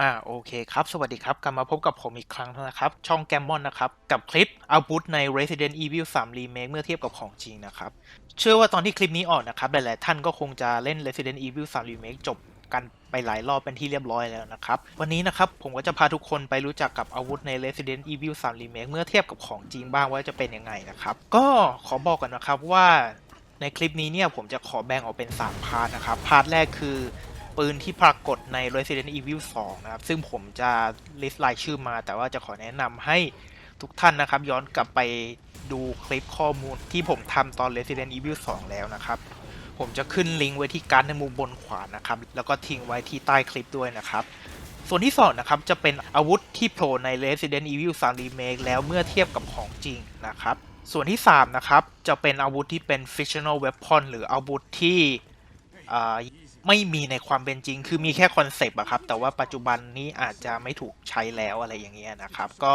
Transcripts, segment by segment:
อ่าโอเคครับ สวัสดีครับ กลับมาพบกับผมอีกครั้งนะครับ ช่องแกมมอนนะครับ กับคลิปอาวุธใน Resident Evil 3 Remake เมื่อเทียบกับของจริงนะครับ เชื่อว่าตอนที่คลิปนี้ออกนะครับ หลาย ๆ ท่านก็คงจะเล่น Resident Evil 3 Remake จบกันไปหลายรอบเป็นที่เรียบร้อยแล้วนะครับ วันนี้นะครับผมก็จะพาทุกคนไปรู้จักกับอาวุธใน Resident Evil 3 Remake เมื่อเทียบกับของจริงบ้างว่าจะเป็นยังไงนะครับ ก็ขอบอกกันนะครับว่าในคลิปนี้เนี่ยผมจะขอแบ่งออกเป็น 3 พาร์ทนะครับ พาร์ทแรกคือ ปืนที่ปรากฏใน Resident Evil 2 นะครับ ซึ่งผมจะ ลิสต์รายชื่อมา แต่ว่าจะขอแนะนำให้ทุกท่านนะครับ ย้อนกลับไปดูคลิปข้อมูลที่ผมทำตอน Resident Evil 2 แล้วนะครับ ผมจะขึ้นลิงก์ไว้ที่การ์ดในมุมบนขวานะครับ แล้วก็ทิ้งไว้ที่ใต้คลิปด้วยนะครับส่วนที่2นะครับจะเป็นอาวุธที่โผล่ใน Resident Evil 3 Remake แล้วเมื่อเทียบกับของจริงนะครับ ส่วนที่3นะครับจะเป็นอาวุธที่เป็น fictional weapon หรืออาวุธที่ ไม่มีในความเป็นจริง คือมีแค่คอนเซปต์อะครับ แต่ว่าปัจจุบันนี้อาจจะไม่ถูกใช้แล้วอะไรอย่างเงี้ยนะครับ ก็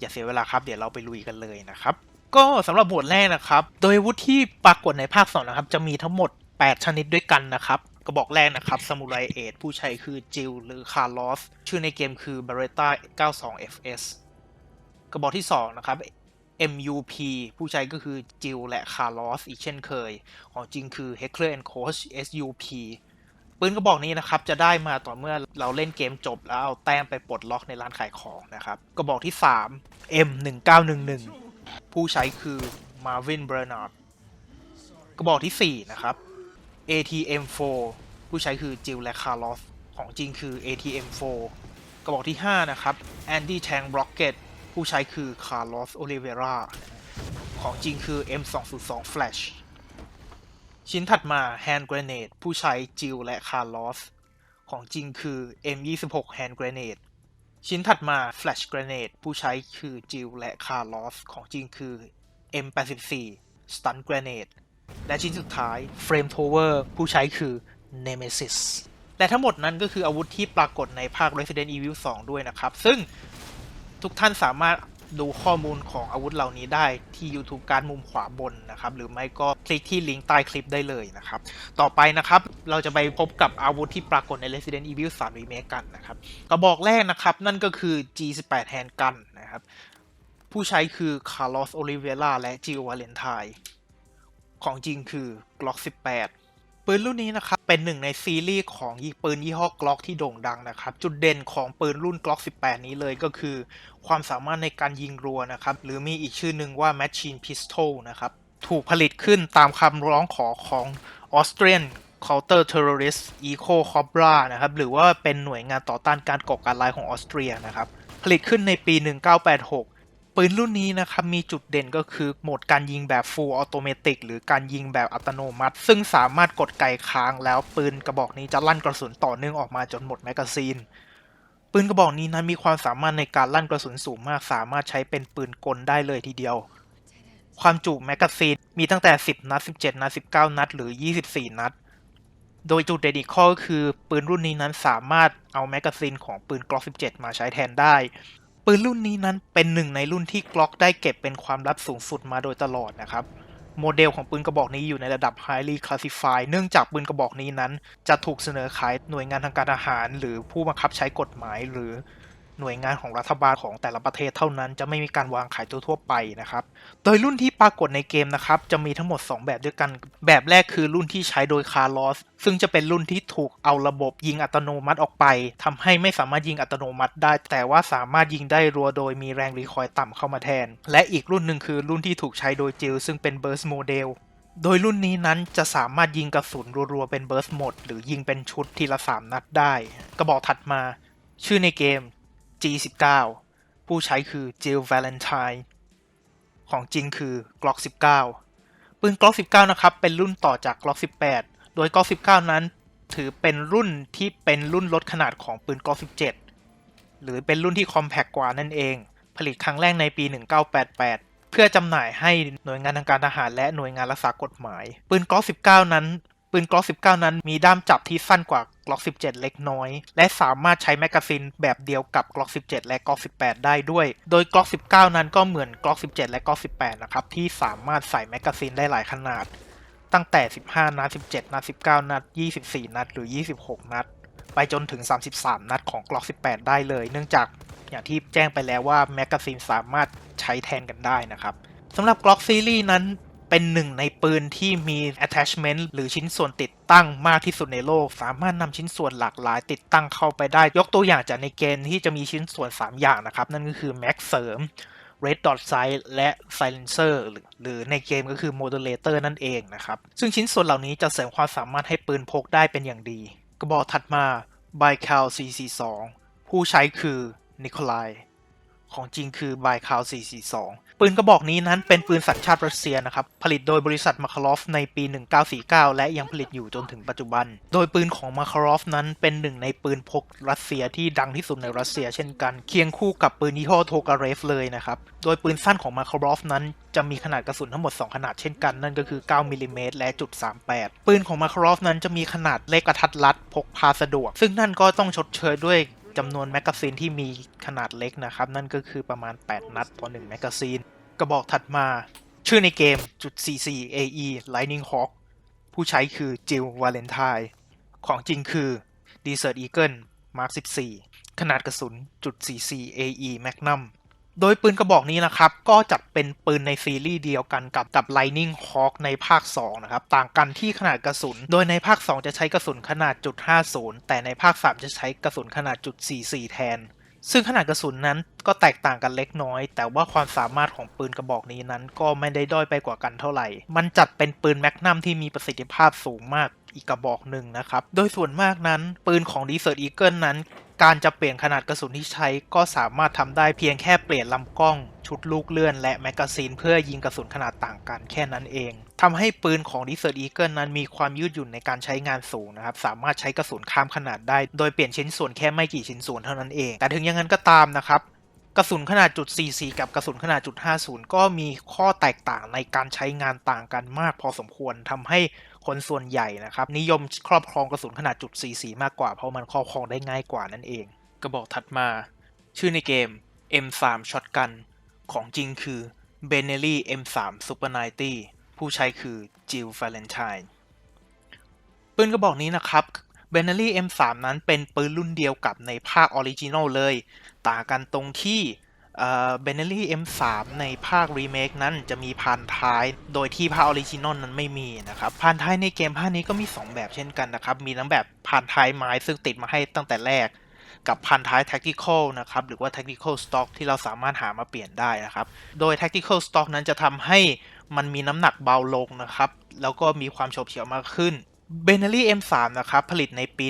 อย่าเสียเวลาครับ เดี๋ยวเราไปลุยกันเลยนะครับ ก็สำหรับบทแรกนะครับ โดยวุธที่ปรากฏในภาค2นะครับ จะมีทั้งหมด 8 ชนิดด้วยกันนะครับกระบอกแรกนะครับซามูไรเอทผู้ใช้คือจิลหรือคาร์ลอสชื่อในเกมคือ Beretta 92 FS กระบอกที่2นะครับ MUP ผู้ใช้ก็คือจิลและคาร์ลอสอีกเช่นเคย ของจริงคือ Heckler and Koch SUP ปืนกระบอกนี้นะครับจะได้มาต่อเมื่อเราเล่นเกมจบแล้วเอาแต้มไปปลดล็อกในร้านขายของนะครับกระบอกที่ 3 M1911 ผู้ใช้คือ Marvin Bernard กระบอกทีสี่4 นะครับ ATM4 ผู้ใช้คือจิลและคาร์ลอสของจริงคือ ATM4 กระบอกที่ 5 นะครับ Andy Tank Rocket ผู้ใช้คือ Carlos Oliveira ของจริงคือ M202 Flash ชิ้นถัดมา Hand Grenade ผู้ใช้จิลและ Carlos ของจริงคือ M26 Hand Grenade ชิ้นถัดมา Flash Grenade ผู้ใช้คือจิลและ Carlos ของจริงคือ M84 Stun Grenade และชิ้นสุดท้าย Flame Tower ผู้ใช้คือ Nemesis และทั้งหมดนั้นก็คืออาวุธที่ปรากฏในภาค Resident Evil 2 ด้วยนะครับ ซึ่งทุกท่านสามารถ ดูข้อมูลของอาวุธเหล่านี้ได้ที่ YouTube การมุมขวาบนนะครับ หรือไม่ก็คลิกที่ลิงก์ใต้คลิปได้เลยนะครับ ต่อไปนะครับ เราจะไปพบกับอาวุธที่ปรากฏใน Resident Evil 3 Remake กันนะครับกระบอกแรกนะครับ นั่นก็คือ G18 Handgun นะครับผู้ใช้คือ Carlos Oliveira และ Jill Valentine ของจริงคือ Glock 18 ปืนรุ่นนี้นะครับเป็นหนึ่งในซีรีส์ของยิปืนยี่ห้อ Glock ที่โด่งดังนะครับ จุดเด่นของปืนรุ่น Glock 18 นี้เลยก็คือ ความสามารถในการยิงรัวนะครับ หรือมีอีกชื่อหนึ่งว่า Machine Pistol นะครับ ถูกผลิตขึ้นตามคำร้องขอของ Austrian Counter Terrorist Eco Cobra นะครับ หรือว่าเป็นหน่วยงานต่อต้านการก่อการร้ายของออสเตรียนะครับ ผลิตขึ้นในปี 1986 ปืนรุ่นนี้นะครับมีจุดเด่นก็คือโหมดการยิงแบบ Full Automatic หรือการยิงแบบอัตโนมัติ ซึ่งสามารถกดไกค้างแล้วปืนกระบอกนี้จะลั่นกระสุนต่อเนื่องออกมาจนหมดแมกกาซีนปืนกระบอกนี้นั้นมีความสามารถในการลั่นกระสุนสูงมาก สามารถใช้เป็นปืนกลได้เลยทีเดียว ความจุแมกกาซีนมีตั้งแต่ 10 นัด 17 นัด 19 นัด หรือ 24 นัด โดยจุดเด่นอีกข้อก็คือ ปืนรุ่นนี้นั้นสามารถเอาแมกกาซีนของปืน Glock 17 มาใช้แทนได้ ปืนรุ่นนี้นั้นเป็นหนึ่งในรุ่นที่กล็อกได้เก็บเป็นความลับสูงสุดมาโดยตลอดนะครับ โมเดลของปืนกระบอกนี้อยู่ในระดับ highly classified เนื่องจากปืนกระบอกนี้นั้น จะถูกเสนอขายหน่วยงานทางการทหาร หรือผู้บังคับใช้กฎหมายหรือ หน่วยงานของรัฐบาลของแต่ละประเทศเท่านั้นจะไม่มีการวางขายทั่วๆไปนะครับ โดยรุ่นที่ปรากฏในเกมนะครับ จะมีทั้งหมด 2 แบบด้วยกัน แบบแรกคือรุ่นที่ใช้โดยคาร์ลอสซึ่งจะเป็นรุ่นที่ถูกเอาระบบยิงอัตโนมัติออกไปทำให้ไม่สามารถยิงอัตโนมัติได้ แต่ว่าสามารถยิงได้รัวโดยมีแรงรีคอยต่ำเข้ามาแทน และอีกรุ่นหนึ่งคือรุ่นที่ถูกใช้โดยจิลซึ่งเป็นเบิร์สโมเดลโดยรุ่นนี้นั้นจะสามารถยิงกระสุนรัวๆเป็นเบิร์สหมด หรือยิงเป็นชุดทีละ 3 นัดได้ กระบอกถัดมา ชื่อในเกม G19 ผู้ใช้คือ Jill Valentine ของจริงคือ Glock 19 ปืน Glock 19 นะครับ เป็นรุ่นต่อจาก Glock 18 โดย Glock 19 นั้น ถือเป็นรุ่นที่เป็นรุ่นลดขนาดของปืน Glock 17 หรือเป็นรุ่นที่คอมแพกกว่านั่นเอง ผลิตครั้งแรกในปี 1988 เพื่อจำหน่ายให้หน่วยงานทางการทหารและหน่วยงานรักษากฎหมาย ปืน Glock 19 นั้น ปืน Glock 19 นั้นมีด้ามจับที่สั้นกว่า Glock 17 เล็กน้อย และสามารถใช้แมกกาซีนแบบเดียวกับ Glock 17 และ Glock 18 ได้ด้วย โดย Glock 19 นั้นก็เหมือน Glock 17 และ Glock 18 นะครับ ที่สามารถใส่แมกกาซีนได้หลายขนาด ตั้งแต่ 15 นัด 17 นัด 19 นัด 24 นัด หรือ 26 นัด ไปจนถึง 33 นัดของ Glock 18 ได้เลย เนื่องจากอย่างที่แจ้งไปแล้วว่าแมกกาซีนสามารถใช้แทนกันได้นะครับสำหรับ Glock Series นั้น เป็นหนึ่งในปืนที่มี attachment หรือชิ้นส่วนติดตั้งมากที่สุดในโลก สามารถนำชิ้นส่วนหลากหลาย ติดตั้งเข้าไปได้ ยกตัวอย่างจากในเกมที่จะมีชิ้นส่วน 3 อย่างนะครับ นั่นก็คือ Max เสริม Red Dot Sight และ Silencer หรือในเกมก็คือ Modulator นั่นเองนะครับ ซึ่งชิ้นส่วนเหล่านี้จะเสริมความสามารถให้ปืนพกได้เป็นอย่างดี กระบอกถัดมา b i c a l C42 ผู้ใช้คือนิโคลาย ของจริงคือ b i c a l 442 ปืนกระบอกนี้นั้นเป็นปืนสัญชาติรัสเซียนะครับ ผลิตโดยบริษัทมาคารอฟในปี 1949 และยังผลิตอยู่จนถึงปัจจุบัน โดยปืนของมาคารอฟนั้นเป็นหนึ่งในปืนพกรัสเซียที่ดังที่สุดในรัสเซียเช่นกัน เคียงคู่กับปืนยี่ห้อโทกาเรฟเลยนะครับ โดยปืนสั้นของมาคารอฟนั้นจะมีขนาดกระสุนทั้งหมด 2 ขนาดเช่นกันนั่นก็คือ 9มิลลิเมตรและจุด38 ปืนของมาคารอฟนั้นจะมีขนาดเล็กกระทัดรัดพกพาสะดวก ซึ่งนั่นก็ต้องชดเชยด้วย จำนวนแมกกาซีนที่มีขนาดเล็กนะครับ นั่นก็คือประมาณ 8 นัดต่อ1แมกกาซีน กระบอกถัดมา ชื่อในเกมจุด 44 AE Lightning Hawk ผู้ใช้คือจิลวาเลนไทน์ของจริงคือ Desert Eagle Mark 14 ขนาดกระสุนจุด 44 AE Magnum โดยปืนกระบอกนี้นะครับ ก็จัดเป็นปืนในซีรีส์เดียวกันกับกับ Lightning Hawk ในภาค 2 นะครับ ต่างกันที่ขนาดกระสุน โดยในภาค 2 จะใช้กระสุนขนาดจุด50แต่ในภาค 3 จะใช้กระสุนขนาดจุด44 แทน ซึ่งขนาดกระสุนนั้นก็แตกต่างกันเล็กน้อย แต่ว่าความสามารถของปืนกระบอกนี้นั้น ก็ไม่ได้ด้อยไปกว่ากันเท่าไหร่ มันจัดเป็นปืนแมกนัมที่มีประสิทธิภาพสูงมากอีกกระบอกหนึ่งนะครับ โดยส่วนมากนั้น ปืนของ Desert Eagle นั้น การจะเปลี่ยนขนาดกระสุนที่ใช้ก็สามารถทำได้เพียงแค่เปลี่ยนลำกล้อง ชุดลูกเลื่อน และแมกกาซีนเพื่อยิงกระสุนขนาดต่างกันแค่นั้นเองทำให้ปืนของ Desert Eagle นั้นมีความยืดหยุ่นในการใช้งานสูงนะครับ สามารถใช้กระสุนข้ามขนาดได้ โดยเปลี่ยนชิ้นส่วนแค่ไม่กี่ชิ้นส่วนเท่านั้นเอง แต่ถึงอย่างนั้นก็ตามนะครับกระสุนขนาดจุด 44 กับกระสุนขนาดจุด 50 ก็มีข้อแตกต่างในการใช้งานต่างกันมากพอสมควรทำให้ คนส่วนใหญ่นะครับ นิยมครอบครองกระสุนขนาดจุด44มากกว่า เพราะมันครอบครองได้ง่ายกว่านั่นเอง กระบอกถัดมา ชื่อในเกม M3 Shotgun ของจริงคือ Benelli M3 Super 90 ผู้ใช้คือ Jill Valentine ปืนกระบอกนี้นะครับ Benelli M3 นั้นเป็นปืนรุ่นเดียวกับในภาคออริจินอลเลย ต่างกันตรงที่ เบนเนลลี่ M3 ในภาครีเมคนั้นจะมีพานท้าย โดยที่ภาคออริจินอลนั้นไม่มีนะครับพานท้ายในเกมภาคนี้ก็มี 2 แบบเช่นกันนะครับ มีทั้งแบบพานท้ายไม้ซึ่งติดมาให้ตั้งแต่แรก กับพันท้าย tactical นะครับ หรือว่า tactical stock ที่เราสามารถหามาเปลี่ยนได้นะครับ โดย tactical stock นั้นจะทำให้มันมีน้ำหนักเบาลงนะครับ แล้วก็มีความโฉบเฉี่ยวมากขึ้น b e n e l l y M3 นะครับ ผลิตในปี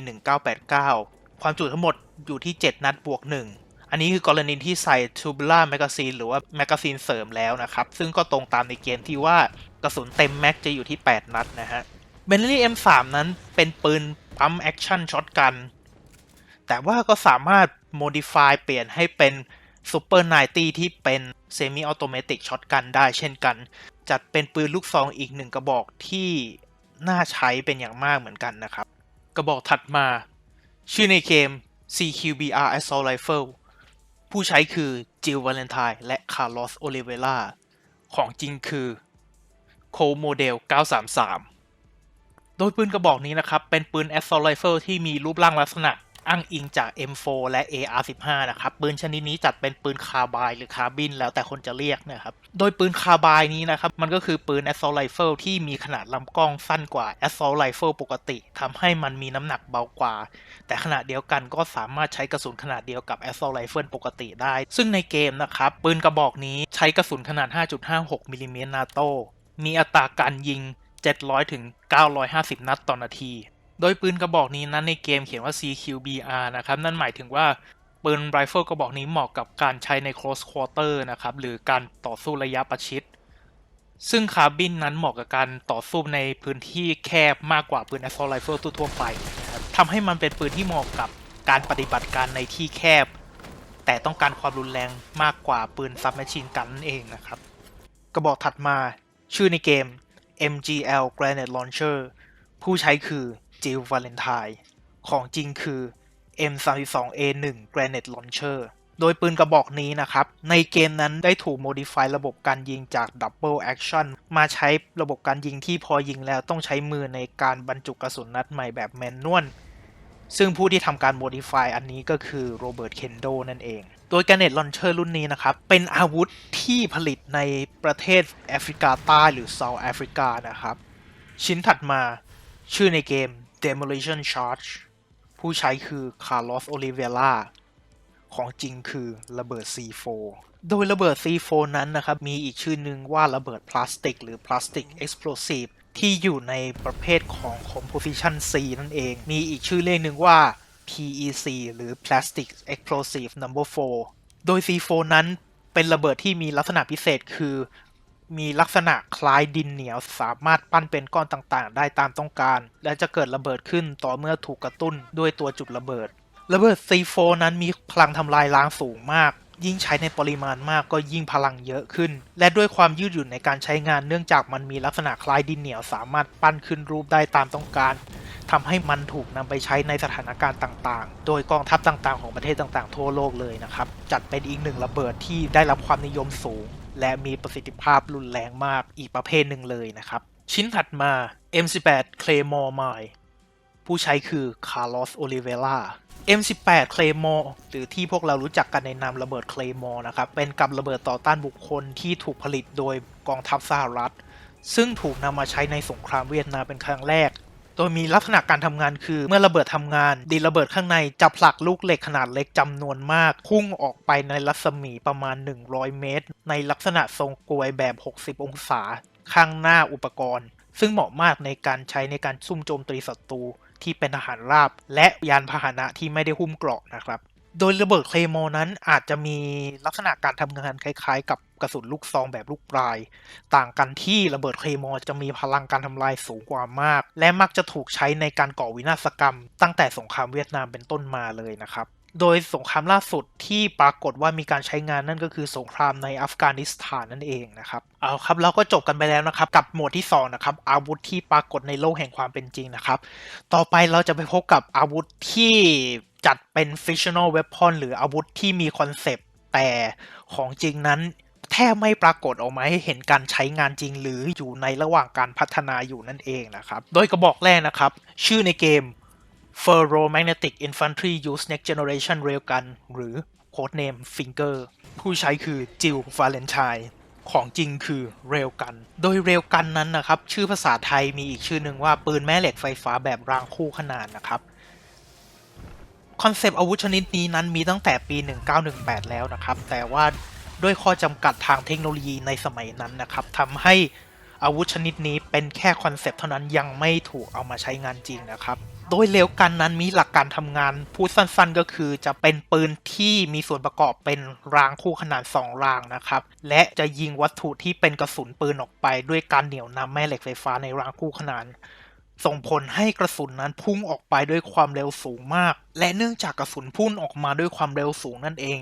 1989 ความจุทั้งหมดอยู่ที่ 7 นัดบวก 1 อันนี้คือกรณีที่ใส่ tubular magazine หรือว่าแมกกาซีนเสริมแล้วนะครับ ซึ่งก็ตรงตามในเกมที่ว่ากระสุนเต็มแม็กจะอยู่ที่ 8 นัดนะฮะ b e n e l l y M3 นั้นเป็นปืนปั๊มแอคชั่นช็อตกัน แต่ว่าก็สามารถ modify เปลี่ยนให้เป็น Super 90 ที่เป็น Semi Automatic Shotgun ได้เช่นกัน จัดเป็นปืนลูกซองอีกหนึ่งกระบอกที่น่าใช้เป็นอย่างมากเหมือนกันนะครับ กระบอกถัดมา ชื่อในเกม CQBR Assault Rifle ผู้ใช้คือจิลวาเลนไทน์และคาร์ลอสโอลิเวล่าของจริงคือโคโมเดล 933 โดยปืนกระบอกนี้นะครับ เป็นปืน Assault Rifle ที่มีรูปร่างลักษณะ อ้างอิงจาก M4 และ AR15 นะครับปืนชนิดนี้จัดเป็นปืนคาร์บายหรือคาร์บินแล้วแต่คนจะเรียกนะครับ โดยปืนคาร์บายนี้นะครับมันก็คือปืน Assault Rifle ที่มีขนาดลำกล้องสั้นกว่า Assault Rifle ปกติทำให้มันมีน้ำหนักเบากว่า แต่ขณะเดียวกันก็สามารถใช้กระสุนขนาดเดียวกับ Assault Rifle ปกติได้ ซึ่งในเกมนะครับปืนกระบอกนี้ใช้กระสุนขนาด 5.56มิลลิเมตรนาโตมีอัตราการยิง 700ถึง950 นัดต่อนาที โดยปืนกระบอกนี้นั้นในเกมเขียนว่า CQBR นะครับ นั่นหมายถึงว่าปืนไรเฟิลกระบอกนี้เหมาะกับการใช้ใน close quarter นะครับ หรือการต่อสู้ระยะประชิด ซึ่งคาร์บินนั้นเหมาะกับการต่อสู้ในพื้นที่แคบมากกว่าปืน assault rifle ทั่วไปนะครับทำให้มันเป็นปืนที่เหมาะกับการปฏิบัติการในที่แคบ แต่ต้องการความรุนแรงมากกว่าปืน submachine gun นั่นเองนะครับ กระบอกถัดมาชื่อในเกม MGL Granite Launcher ผู้ใช้คือ Jill Valentine ของจริงคือ M32A1 Granite Launcher โดยปืนกระบอกนี้นะครับ ในเกมนั้นได้ถูก modify ระบบการยิงจาก Double Action มาใช้ระบบการยิงที่พอยิงแล้วต้องใช้มือในการบรรจุกระสุนนัดใหม่แบบแมนนวลซึ่งผู้ที่ทำการ modify อันนี้ก็คือโรเบิร์ตเคนโดนั่นเอง โดย g ก n e t Launcher รุ่นนี้นะครับ เป็นอาวุธที่ผลิตในประเทศแอฟริกาใต้หรือ South Africa นะครับ ชิ้นถัดมาชื่อในเกม Demolition Charge ผู้ใช้คือ Carlos Oliveira ของจริงคือระเบิด C4 โดยระเบิด C4 นั้นนะครับ มีอีกชื่อหนึ่งว่าระเบิดพลาสติก หรือ Plastic Explosive ที่อยู่ในประเภทของ Composition C นั่นเอง มีอีกชื่อเรียกหนึ่งว่า PEC หรือ Plastic Explosive Number 4 โดย C4 นั้นเป็นระเบิดที่มีลักษณะพิเศษคือ มีลักษณะคล้ายดินเหนียวสามารถปั้นเป็นก้อนต่างๆ ได้ตามต้องการ และจะเกิดระเบิดขึ้นต่อเมื่อถูกกระตุ้นด้วยตัวจุดระเบิด ระเบิด C4 นั้นมีพลังทำลายล้างสูงมาก ยิ่งใช้ในปริมาณมากก็ยิ่งพลังเยอะขึ้น และด้วยความยืดหยุ่นในการใช้งานเนื่องจากมันมีลักษณะคล้ายดินเหนียวสามารถปั้นขึ้นรูปได้ตามต้องการทำให้มันถูกนำไปใช้ในสถานการณ์ต่างๆ โดยกองทัพต่างๆ ของประเทศต่างๆ ทั่วโลกเลยนะครับ จัดเป็นอีกหนึ่งระเบิดที่ได้รับความนิยมสูง และมีประสิทธิภาพรุนแรงมากอีกประเภทหนึ่งเลยนะครับ ชิ้นถัดมา M18 Claymore Mine ผู้ใช้คือ Carlos Oliveira M18 Claymore หรือที่พวกเรารู้จักกันในนามระเบิด Claymore นะครับ เป็นกับระเบิดต่อต้านบุคคลที่ถูกผลิตโดยกองทัพสหรัฐ ซึ่งถูกนำมาใช้ในสงครามเวียดนามเป็นครั้งแรก โดยมีลักษณะการทำงานคือ เมื่อระเบิดทำงาน ดินระเบิดข้างในจะผลักลูกเหล็กขนาดเล็กจำนวนมาก พุ่งออกไปในรัศมีประมาณ 100 เมตร ในลักษณะทรงกลวยแบบ 60 องศา ข้างหน้าอุปกรณ์ ซึ่งเหมาะมากในการใช้ในการซุ่มโจมตีศัตรูที่เป็นทหารราบ และยานพาหนะที่ไม่ได้หุ้มเกราะนะครับ โดยระเบิดเคลโมนั้นอาจจะมีลักษณะการทำงานคล้าย ๆ กับ กระสุนลูกซองแบบลูกปลาย ต่างกันที่ระเบิดเคลโมจะมีพลังการทำลายสูงกว่ามาก และมักจะถูกใช้ในการก่อวินาศกรรม ตั้งแต่สงครามเวียดนามเป็นต้นมาเลยนะครับโดยสงครามล่าสุดที่ปรากฏว่ามีการใช้งานนั่นก็คือสงครามในอัฟกานิสถานนั่นเองนะครับเอาครับเราก็จบกันไปแล้วนะครับ กับหมวดที่2นะครับอาวุธที่ปรากฏในโลกแห่งความเป็นจริงนะครับ ต่อไปเราจะไปพบกับอาวุธที่จัดเป็น fictional weapon หรืออาวุธที่มีคอนเซปต์แต่ของจริงนั้น แทบไม่ปรากฏออกมาให้เห็นการใช้งานจริง หรืออยู่ในระหว่างการพัฒนาอยู่นั่นเองนะครับ โดยกระบอกแรกนะครับ ชื่อในเกม Ferromagnetic Infantry Use Next Generation Railgun หรือ Codename Finger ผู้ใช้คือจิลวาเลนไทน์ของจริงคือเรลกัน โดยเรลกันนั้นนะครับ ชื่อภาษาไทยมีอีกชื่อหนึ่งว่าปืนแม่เหล็กไฟฟ้าแบบรางคู่ขนานนะครับคอนเซปต์อาวุธชนิดนี้นั้นมีตั้งแต่ปี 1918 แล้วนะครับ แต่ว่า ด้วยข้อจำกัดทางเทคโนโลยีในสมัยนั้นนะครับทำให้อาวุธชนิดนี้เป็นแค่คอนเซปต์เท่านั้นยังไม่ถูกเอามาใช้งานจริงนะครับ โดยเร็วกันนั้นมีหลักการทำงานพูดสั้นๆก็คือจะเป็นปืนที่มีส่วนประกอบเป็นรางคู่ขนาด 2 รางนะครับ และจะยิงวัตถุที่เป็นกระสุนปืนออกไป ด้วยการเหนี่ยวนำแม่เหล็กไฟฟ้าในรางคู่ขนานส่งผลให้กระสุนนั้นพุ่งออกไปด้วยความเร็วสูงมาก และเนื่องจากกระสุนพุ่งออกมาด้วยความเร็วสูงนั่นเอง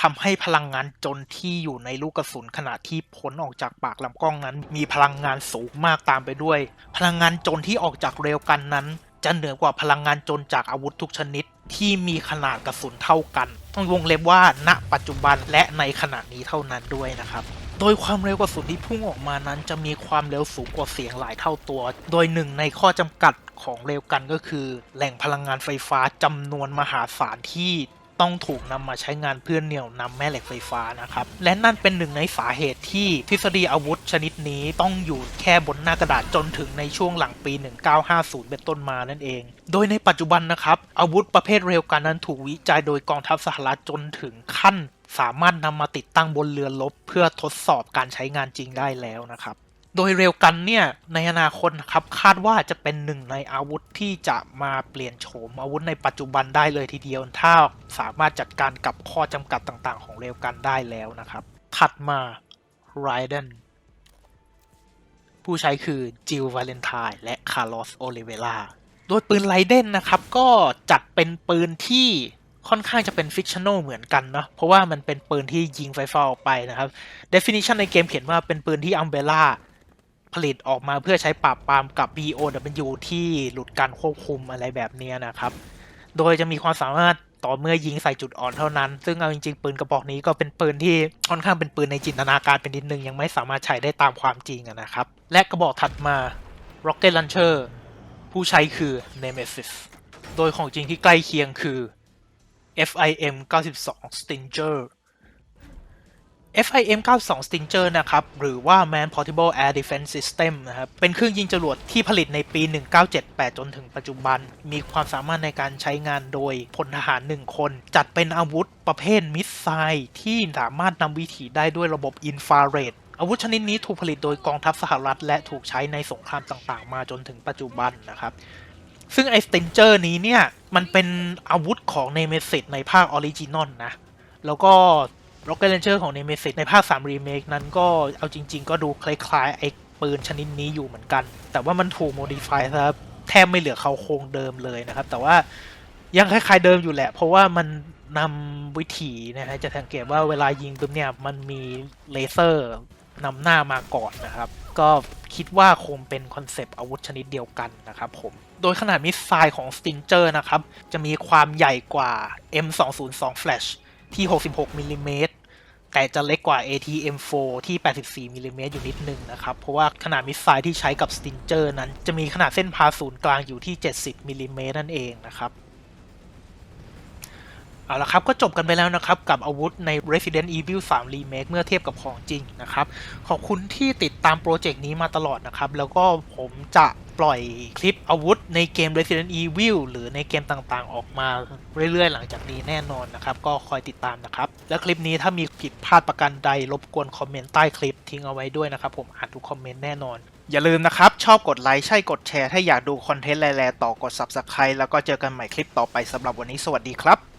ทำให้พลังงานจนที่อยู่ในลูกกระสุนขณะที่พ้นออกจากปากลำกล้องนั้น มีพลังงานสูงมากตามไปด้วย พลังงานจนที่ออกจากเรลกันนั้น จะเหนือกว่าพลังงานจนจากอาวุธทุกชนิด ที่มีขนาดกระสุนเท่ากัน ต้องวงเล็บว่าณปัจจุบันและในขณะนี้เท่านั้นด้วยนะครับโดยความเร็วกระสุนที่พุ่งออกมานั้น จะมีความเร็วสูงกว่าเสียงหลายเท่าตัว โดยหนึ่งในข้อจำกัดของเร็วกันก็คือ แหล่งพลังงานไฟฟ้าจำนวนมหาศาลที่ ต้องถูกนำมาใช้งานเพื่อเหนี่ยวนำแม่เหล็กไฟฟ้านะครับ และนั่นเป็นหนึ่งในสาเหตุที่ทฤษฎีอาวุธชนิดนี้ต้องอยู่แค่บนหน้ากระดาษจนถึงในช่วงหลังปี 1950 เป็นต้นมานั่นเอง โดยในปัจจุบันนะครับ อาวุธประเภทเรลกันนั้นถูกวิจัยโดยกองทัพสหรัฐจนถึงขั้นสามารถนำมาติดตั้งบนเรือรบเพื่อทดสอบการใช้งานจริงได้แล้วนะครับ โดยเร็วกันเนี่ยในอนาคตครับคาดว่าจะเป็นหนึ่งในอาวุธที่จะมาเปลี่ยนโฉมอาวุธในปัจจุบันได้เลยทีเดียว ถ้าสามารถจัดการกับข้อจำกัดต่างๆ ของเร็วกันได้แล้วนะครับ ถัดมา r i d e n ผู้ใช้คือจิลวาเลนไทน์และคาร์ลอสโอลิเวล่าโดยปืนไรเดนนะครับก็จัดเป็นปืนที่ค่อนข้างจะเป็นฟิกชัน a ลเหมือนกันเนาะเพราะว่ามันเป็นปืนที่ยิงไฟฟ้าออกไปนะครับ definition ในเกมเขียนว่าเป็นปืนที่อัมเบล่า ผลิตออกมาเพื่อใช้ปราบปรามกับ BOW ที่หลุดการควบคุมอะไรแบบนี้นะครับ โดยจะมีความสามารถต่อเมื่อยิงใส่จุดอ่อนเท่านั้น ซึ่งเอาจริงๆปืนกระบอกนี้ก็เป็นปืนที่ค่อนข้างเป็นปืนในจินตนาการเป็นนิดนึง ยังไม่สามารถใช้ได้ตามความจริงนะครับ และกระบอกถัดมา Rocket Launcher ผู้ใช้คือ Nemesis โดยของจริงที่ใกล้เคียงคือ FIM 92 Stinger FIM 92 Stinger นะครับ หรือว่า Man Portable Air Defense System นะครับ เป็นเครื่องยิงจรวดที่ผลิตในปี 1978 จนถึงปัจจุบัน มีความสามารถในการใช้งานโดยพลทหาร 1 คน จัดเป็นอาวุธประเภทมิสไซล์ที่สามารถนำวิถีได้ด้วยระบบอินฟราเรดอาวุธชนิดนี้ถูกผลิตโดยกองทัพสหรัฐ และถูกใช้ในสงครามต่างๆ มาจนถึงปัจจุบันนะครับซึ่งไอสตินเจอร์นี้เนี่ย มันเป็นอาวุธของเนเมซิสในภาคออริจินอลนะ แล้วก็ Rocket Launcher ของ Nemesis ในภาค 3 Remake นั้นก็เอาจริง ๆ ก็ดูคล้ายๆไอ้ปืนชนิดนี้อยู่เหมือนกัน แต่ว่ามันถูก modify ซะแทบไม่เหลือเขาโครงเดิมเลยนะครับ แต่ว่ายังคล้ายๆเดิมอยู่แหละ เพราะว่ามันนำวิถีนะฮะจะสังเกตว่าเวลายิงปุ๊บเนี่ยมันมีเลเซอร์นำหน้ามาก่อนนะครับ ก็คิดว่าคงเป็นคอนเซปต์อาวุธชนิดเดียวกันนะครับผม โดยขนาดมิสไซล์ของ Stinger นะครับ จะมีความใหญ่กว่า M202 Flash ที่ 66มิลลิเมตรแต่จะเล็กกว่า ATM4 ที่ 84มิลลิเมตรอยู่นิดนึงนะครับ เพราะว่าขนาดมิสไซล์ที่ใช้กับสติงเจอร์นั้น จะมีขนาดเส้นผ่าศูนย์กลางอยู่ที่ 70มิลลิเมตรนั่นเองนะครับ เอาละครับก็จบกันไปแล้วนะครับ กับอาวุธใน Resident Evil 3 Remake เมื่อเทียบกับของจริงนะครับ ขอบคุณที่ติดตามโปรเจกต์นี้มาตลอดนะครับ แล้วก็ผมจะปล่อยคลิปอาวุธในเกม Resident Evil หรือในเกมต่างๆ ออกมาเรื่อยๆ หลังจากนี้แน่นอนนะครับ ก็คอยติดตามนะครับ และคลิปนี้ถ้ามีผิดพลาดประการใดรบกวนคอมเมนต์ใต้คลิปทิ้งเอาไว้ด้วยนะครับ ผมอ่านทุกคอมเมนต์แน่นอนอย่าลืมนะครับ ชอบกดไลค์ใช่กดแชร์ ถ้าอยากดูคอนเทนต์แร่ๆต่อกด Subscribe แล้วก็เจอกันใหม่คลิปต่อไปสำหรับวันนี้สวัสดีครับ